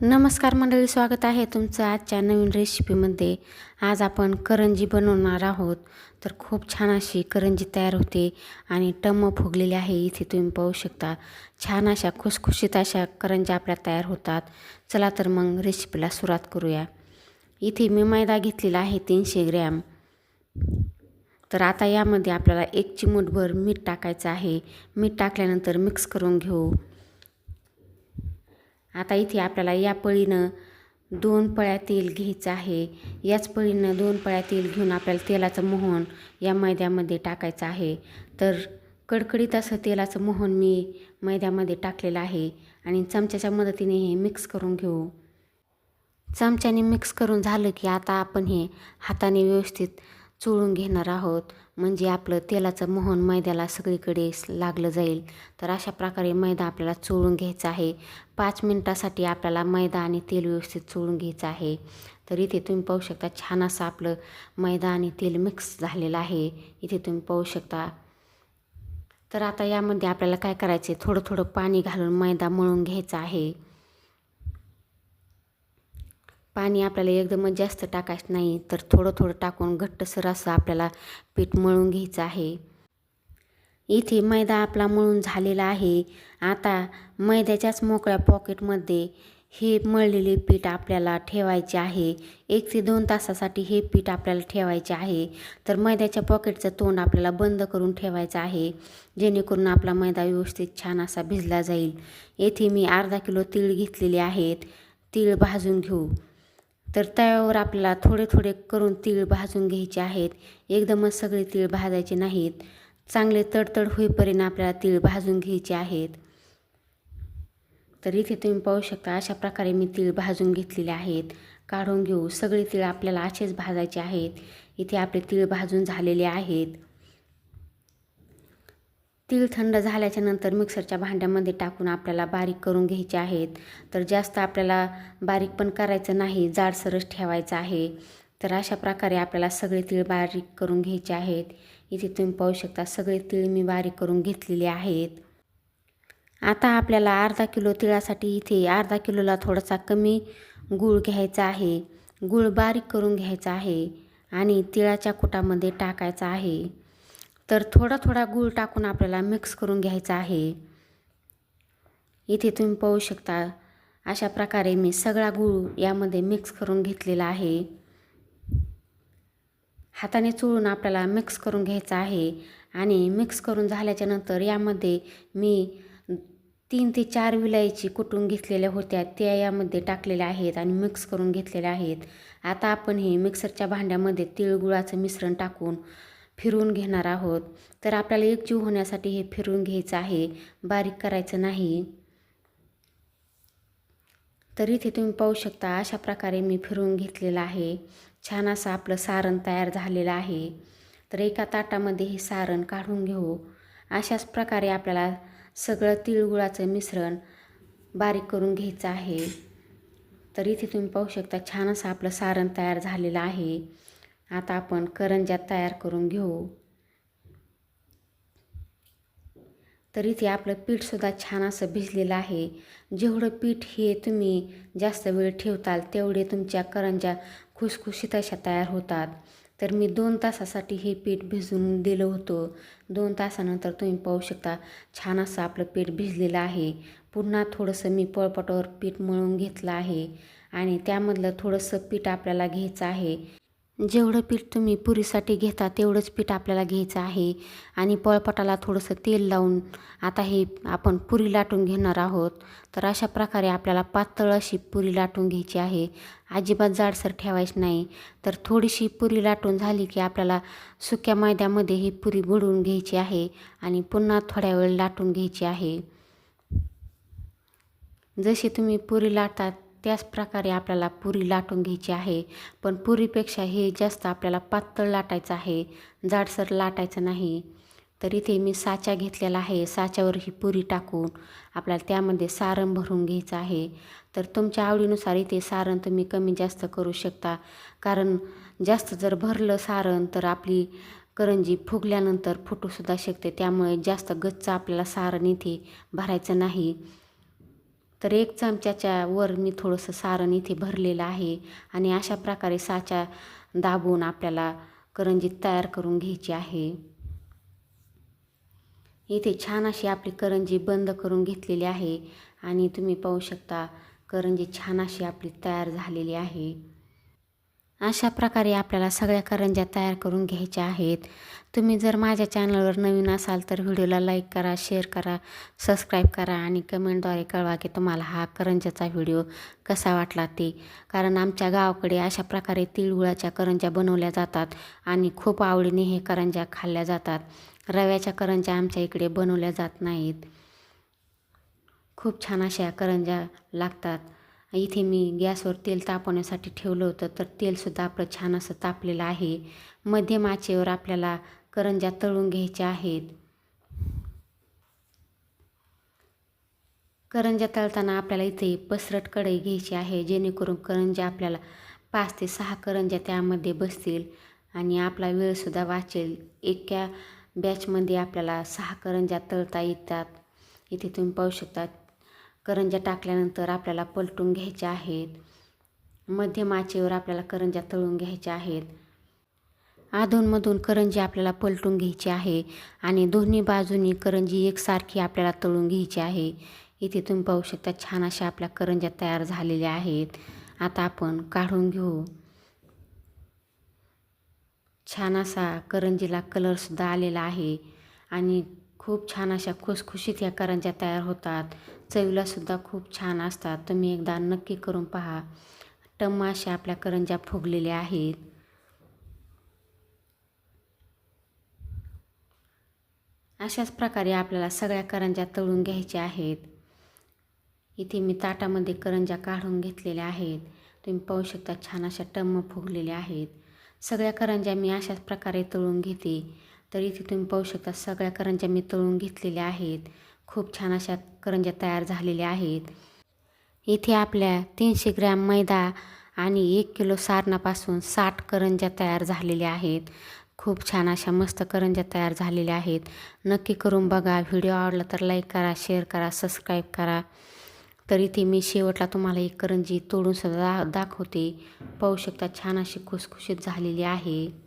नमस्कार मंडळी स्वागत आहे तुमचं आजच्या नवीन रेसिपीमध्ये आज आपण करंजी बनवणार आहोत. तर खूप छान अशी करंजी तयार होते आणि टम्म फुगलेली आहे इथे तुम्ही पाहू शकता. छान अशा खुसखुशीत अशा करंज्या आपल्या तयार होतात. चला तर मग रेसिपीला सुरुवात करूया. इथे मी मैदा घेतलेला आहे तीनशे ग्रॅम. तर आता यामध्ये आपल्याला एक चिमूटभर मीठ टाकायचं आहे. मीठ टाकल्यानंतर मिक्स करून घेऊ. आता इथे आपल्याला या पळीनं दोन पळ्या तेल घ्यायचं आहे. याच पळीनं दोन पळ्या तेल घेऊन आपल्याला तेलाचं मोहन या मैद्यामध्ये टाकायचं आहे. तर कडकडीत असं तेलाचं मोहन मी मैद्यामध्ये टाकलेलं आहे आणि चमच्याच्या मदतीने हे मिक्स करून घेऊ. चमच्याने मिक्स करून झालं की आता आपण हे हाताने व्यवस्थित चोळून घेणार आहोत. म्हणजे आपलं तेलाचं मोहन मैद्याला सगळीकडे लागलं जाईल. तर अशा प्रकारे मैदा आपल्याला चोळून घ्यायचा आहे. पाच मिनटासाठी आपल्याला मैदा आणि तेल व्यवस्थित चोळून घ्यायचं आहे. तर इथे तुम्ही पाहू शकता छान असं आपलं मैदा आणि तेल मिक्स झालेलं आहे. इथे तुम्ही पाहू शकता. तर आता यामध्ये आपल्याला काय करायचं आहे थोडं थोडं पाणी घालून मैदा मळून घ्यायचा आहे. पाणी आपल्याला एकदमच जास्त टाकायचं नाही तर थोडं थोडं टाकून घट्टसर असं आपल्याला पीठ मळून घ्यायचं आहे. इथे मैदा आपला मळून झालेला आहे. आता मैद्याच्याच मोकळ्या पॉकेटमध्ये हे मळलेले पीठ आपल्याला ठेवायचे आहे. एक ते दोन तासासाठी हे पीठ आपल्याला ठेवायचे आहे. तर मैद्याच्या पॉकेटचं तोंड आपल्याला बंद करून ठेवायचं आहे. जेणेकरून आपला मैदा व्यवस्थित छान असा भिजला जाईल. येथे मी अर्धा किलो तीळ घेतलेले आहेत. तीळ भाजून घेऊ. तर तव्यावर आपल्याला थोडे थोडे करून तीळ भाजून घ्यायचे आहेत. एकदमच सगळे तीळ भाजायचे नाहीत. चांगले तडतड होईपर्यंत आपल्याला तीळ भाजून घ्यायचे आहेत. तर इथे तुम्ही पाहू शकता अशा प्रकारे मी तीळ भाजून घेतलेले आहेत. काढून घेऊ. सगळे तीळ आपल्याला असेच भाजायचे आहेत. इथे आपले तीळ भाजून झालेले आहेत. तीळ थंड झाल्याच्यानंतर मिक्सरच्या भांड्यामध्ये टाकून आपल्याला बारीक करून घ्यायचे आहेत. तर जास्त आपल्याला बारीक पण करायचं नाही जाडसरच ठेवायचं आहे. तर अशा प्रकारे आपल्याला सगळे तीळ बारीक करून घ्यायचे आहेत. इथे तुम्ही पाहू शकता सगळे तीळ मी बारीक करून घेतलेले आहेत. आता आपल्याला अर्धा किलो तिळासाठी इथे अर्धा किलोला थोडासा कमी गूळ घ्यायचा आहे. गूळ बारीक करून घ्यायचा आहे आणि तिळाच्या कुटामध्ये टाकायचा आहे. तर थोडा थोडा गूळ टाकून आपल्याला मिक्स करून घ्यायचा आहे. इथे तुम्ही पाहू शकता अशा प्रकारे मी सगळा गूळ यामध्ये मिक्स करून घेतलेला आहे. हाताने चोळून आपल्याला मिक्स करून घ्यायचा आहे आणि मिक्स करून झाल्याच्यानंतर यामध्ये मी तीन ते चार विलायची कुटून घेतलेल्या होत्या त्या यामध्ये टाकलेल्या आहेत आणि मिक्स करून घेतलेल्या आहेत. आता आपण हे मिक्सरच्या भांड्यामध्ये तिळगुळाचं मिश्रण टाकून फिरवून घेणार आहोत. तर आपल्याला एकजीव होण्यासाठी हे फिरवून घ्यायचं आहे. बारीक करायचं नाही. तर इथे तुम्ही पाहू शकता अशा प्रकारे मी फिरवून घेतलेलं आहे. छान असं आपलं सारण तयार झालेलं आहे. तर एका ताटामध्ये हे सारण काढून घेऊ. अशाच प्रकारे आपल्याला सगळं तिळगुळाचं मिश्रण बारीक करून घ्यायचं आहे. तर इथे तुम्ही पाहू शकता छान असं आपलं सारण तयार झालेलं आहे. आता आपण करंज्या तयार करून घेऊ. तर इथे आपलं पीठसुद्धा छान असं भिजलेलं आहे. जेवढं पीठ हे तुम्ही जास्त वेळ ठेवताल तेवढे तुमच्या करंज्या खुसखुशीत अशा तयार होतात. तर मी दोन तासासाठी हे पीठ भिजून दिलं होतं. दोन तासानंतर तुम्ही पाहू शकता छान असं आपलं पीठ भिजलेलं आहे. पुन्हा थोडंसं मी पळपटावर पीठ मळून घेतलं आहे. आणि त्यामधलं थोडंसं पीठ आपल्याला घ्यायचं आहे. जेवढं पीठ तुम्ही पुरीसाठी घेता तेवढंच पीठ आपल्याला घ्यायचं आहे. आणि पळपटाला थोडंसं तेल लावून आता हे आपण पुरी लाटून घेणार आहोत. तर अशा प्रकारे आपल्याला पातळ अशी पुरी लाटून घ्यायची आहे. अजिबात जाडसर ठेवायची नाही. तर थोडीशी पुरी लाटून झाली की आपल्याला सुक्या मैद्यामध्ये ही पुरी बुडवून घ्यायची आहे आणि पुन्हा थोड्या वेळ लाटून घ्यायची आहे. जशी तुम्ही पुरी लाटतात त्याच प्रकारे आपल्याला पुरी लाटून घ्यायची आहे. पण पुरीपेक्षा हे जास्त आपल्याला पातळ लाटायचं आहे. जाडसर लाटायचं नाही. तर इथे मी साचा घेतलेला आहे. साच्यावर ही पुरी टाकून आपल्याला त्यामध्ये सारण भरून घ्यायचं आहे. तर तुमच्या आवडीनुसार इथे सारण तुम्ही कमी जास्त करू शकता. कारण जास्त जर भरलं सारण तर आपली करंजी फुगल्यानंतर फुटूसुद्धा शकते. त्यामुळे जास्त गच्च आपल्याला सारण इथे भरायचं नाही. तर एक चमच्याच्या वर मी थोडंसं सारण इथे भरलेलं आहे आणि अशा प्रकारे साचा दाबून आपल्याला करंजी तयार करून घ्यायची आहे. इथे छान अशी आपली करंजी बंद करून घेतलेली आहे आणि तुम्ही पाहू शकता करंजी छान अशी आपली तयार झालेली आहे. अशा प्रकारे आपल्याला सगळ्या करंज्या तयार करून घ्यायच्या आहेत. तुम्ही जर माझ्या चॅनलवर नवीन असाल तर व्हिडिओला लाईक करा शेअर करा सबस्क्राईब करा आणि कमेंटद्वारे कळवा की तुम्हाला हा करंज्याचा व्हिडिओ कसा वाटला ते. कारण आमच्या गावाकडे अशा प्रकारे तिळगुळाच्या करंज्या बनवल्या जातात आणि खूप आवडीने हे करंज्या खाल्ल्या जातात. रव्याच्या करंज्या आमच्या इकडे बनवल्या जात नाहीत. खूप छान अशा करंज्या लागतात. इथे मी गॅसवर तेल तापवण्यासाठी ठेवलं होतं तर तेलसुद्धा आपलं छान असं तापलेलं आहे. मध्यम आचेवर आपल्याला करंज्या तळून घ्यायच्या आहेत. करंज्या तळताना आपल्याला इथे पसरट कढई घ्यायची आहे जेणेकरून करंज्या आपल्याला पाच ते सहा करंज्या त्यामध्ये बसतील आणि आपला वेळसुद्धा वाचेल. एका बॅचमध्ये आपल्याला सहा करंज्या तळता येतात. इथे तुम्ही पाहू शकता करंज्या टाकल्यानंतर आपल्याला पलटून घ्यायच्या आहेत. मध्यम आचेवर आपल्याला करंज्या तळून घ्यायच्या आहेत. अधूनमधून करंजी आपल्याला पलटून घ्यायची आहे आणि दोन्ही बाजूनी करंजी एकसारखी आपल्याला तळून घ्यायची आहे. इथे तुम्ही पाहू शकता छान अशा आपल्या करंज्या तयार झालेल्या आहेत. आता आपण काढून घेऊ. छान असा करंजीला कलरसुद्धा आलेला आहे आणि खूप छान अशा खुसखुशीत या करंज्या तयार होतात. चवीलासुद्धा खूप छान असतात. तुम्ही एकदा नक्की करून पहा. टम्म अशा आपल्या करंज्या फुगलेल्या आहेत. अशाच प्रकारे आपल्याला सगळ्या करंज्या तळून घ्यायच्या आहेत. इथे मी ताटामध्ये करंज्या काढून घेतलेल्या आहेत. तुम्ही पाहू शकता छान अशा टम्म फुगलेल्या आहेत. सगळ्या करंज्या मी अशाच प्रकारे तळून घेते. तर इथे तुम्ही पाहू शकता सगळ्या करंज्या मी तळून घेतलेल्या आहेत. खूप छान अशा करंज्या तयार झालेल्या आहेत. इथे आपल्या तीनशे ग्रॅम मैदा आणि एक किलो सारणापासून साठ करंज्या तयार झालेल्या आहेत. खूप छान अशा मस्त करंज्या तयार झालेल्या आहेत. नक्की करून बघा. व्हिडिओ आवडला तर लाईक करा शेअर करा सबस्क्राईब करा. तर इथे मी शेवटला तुम्हाला एक करंजी तोडून सुद्धा दाखवते. पाहू शकता छान अशी खुसखुशीत झालेली आहे.